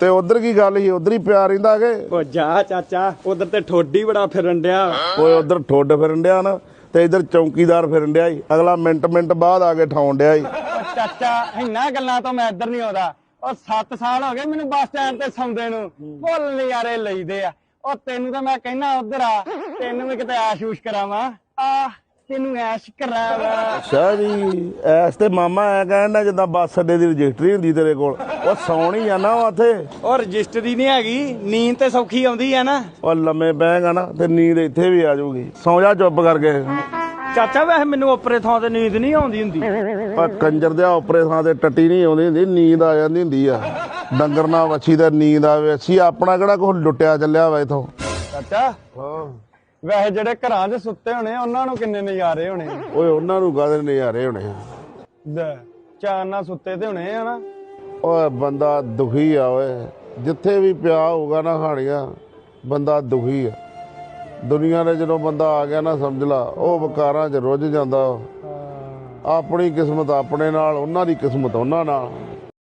ਤੇ ਉਧਰ ਕੀ ਗੱਲ ਸੀ? ਉਧਰ ਹੀ ਪਿਆ ਰਹਿੰਦਾ ਕਿ? ਉਹ ਜਾ ਚਾਚਾ ਉਧਰ ਤੇ ਠੋਡੀ ਬੜਾ ਫਿਰਨ ਡਿਆ। ਓਏ ਉਧਰ ਠੁੱਡ ਫਿਰਨ ਡਿਆ ਨਾ ਤੇ ਇਧਰ ਚੌਕੀਦਾਰ ਫਿਰਨ ਡਿਆ ਈ ਅਗਲਾ ਮਿੰਟ ਮਿੰਟ ਬਾਅਦ ਆ ਕੇ ਠਾਉਣ ਡਿਆ ਈ ਚਾਚਾ ਇੰਨਾ ਗੱਲਾਂ ਤੋਂ ਮੈਂ ਇੱਧਰ ਨਹੀਂ ਆਉਂਦਾ। ਉਹ 7 ਸਾਲ ਹੋ ਗਏ ਮੈਨੂੰ ਬੱਸ ਸਟੈਂਡ ਤੇ ਸੌਂਦੇ ਨੂੰ। ਫੁੱਲ ਨਜ਼ਾਰੇ ਲਈਦੇ ਆ। ਉਹ ਤੈਨੂੰ ਤਾਂ ਮੈਂ ਕਹਿਣਾ ਉਧਰ ਆ ਤੈਨੂੰ ਵੀ ਕਿਤੇ ਆਸ਼ੂਸ਼ ਕਰਾਵਾਂ। ਆ ਤੈਨੂੰ ਐਸ਼ ਕਰਾਵਾਂ। ਅੱਛਾ ਜੀ ਐਸ ਤੇ ਮਾਮਾ ਐ ਕਹਿੰਦਾ ਜਿੱਦਾਂ ਬੱਸ ਅੱਡੇ ਦੀ ਰਜਿਸਟਰੀ ਹੁੰਦੀ ਤੇਰੇ ਕੋਲ। ਉਹ ਸੌਣੀ ਆ ਨਾ ਉੱਥੇ ਉਹ ਰਜਿਸਟਰੀ ਨਹੀਂ ਹੈਗੀ ਨੀਂਦ ਤੇ ਸੌਖੀ ਆਉਂਦੀ ਆ ਨਾ। ਉਹ ਲੰਮੇ ਬਹਿਗਾ ਨਾ ਤੇ ਨੀਂਦ ਇੱਥੇ ਵੀ ਆ ਜਾਊਗੀ। ਸੌ ਜਾ ਚੁੱਪ ਕਰਕੇ। ਚਾਚਾ ਵੈਸੇ ਮੈਨੂੰ ਉਪਰੇ ਥਾਂ ਤੇ ਨੀਂਦ ਨਹੀਂ ਆਉਂਦੀ ਹੁੰਦੀ। ਪਰ ਕੰਜਰ ਦੇ ਉਪਰੇ ਥਾਂ ਤੇ ਟੱਟੀ ਨਹੀਂ ਆਉਂਦੀ ਹੁੰਦੀ ਨੀਂਦ ਆ ਜਾਂਦੀ ਹੁੰਦੀ ਆ। ਡੰਗਰ ਨਾਲ ਵੱਛੀ ਤੇ ਨੀਂਦ ਆਵੇ। ਅਸੀਂ ਆਪਣਾ ਕਿਹੜਾ ਕੁਛ ਲੁੱਟਿਆ ਚੱਲਿਆ ਵਾ ਇਥੋਂ। ਚਾਚਾ ਵੈਸੇ ਜਿਹੜੇ ਘਰਾਂ 'ਚ ਸੁੱਤੇ ਹੋਣੇ ਉਹਨਾਂ ਨੂੰ ਕਿੰਨੇ ਨਜ਼ਾਰੇ ਹੋਣੇ? ਓਏ ਉਹਨਾਂ ਨੂੰ ਕਾਹਦੇ ਨਜ਼ਾਰੇ ਹੋਣੇ? ਲੈ ਚਾਰ ਨਾਲ ਸੁੱਤੇ ਤੇ ਹੋਣੇ ਆ ਨਾ। ਓਏ ਬੰਦਾ ਦੁਖੀ ਆ ਓਏ। ਜਿੱਥੇ ਵੀ ਪਿਆ ਹੋਊਗਾ ਨਾ ਹਾਣੀਆਂ ਬੰਦਾ ਦੁਖੀ ਆ। ਦੁਨੀਆ ਨੇ ਜਦੋਂ ਬੰਦਾ ਆ ਗਿਆ ਨਾ ਸਮਝ ਲਾ ਉਹ ਵਿਕਾਰਾਂ 'ਚ ਰੁੱਝ ਜਾਂਦਾ। ਆਪਣੀ ਕਿਸਮਤ ਆਪਣੇ ਨਾਲ ਉਹਨਾਂ ਦੀ ਕਿਸਮਤ ਉਹਨਾਂ ਨਾਲ।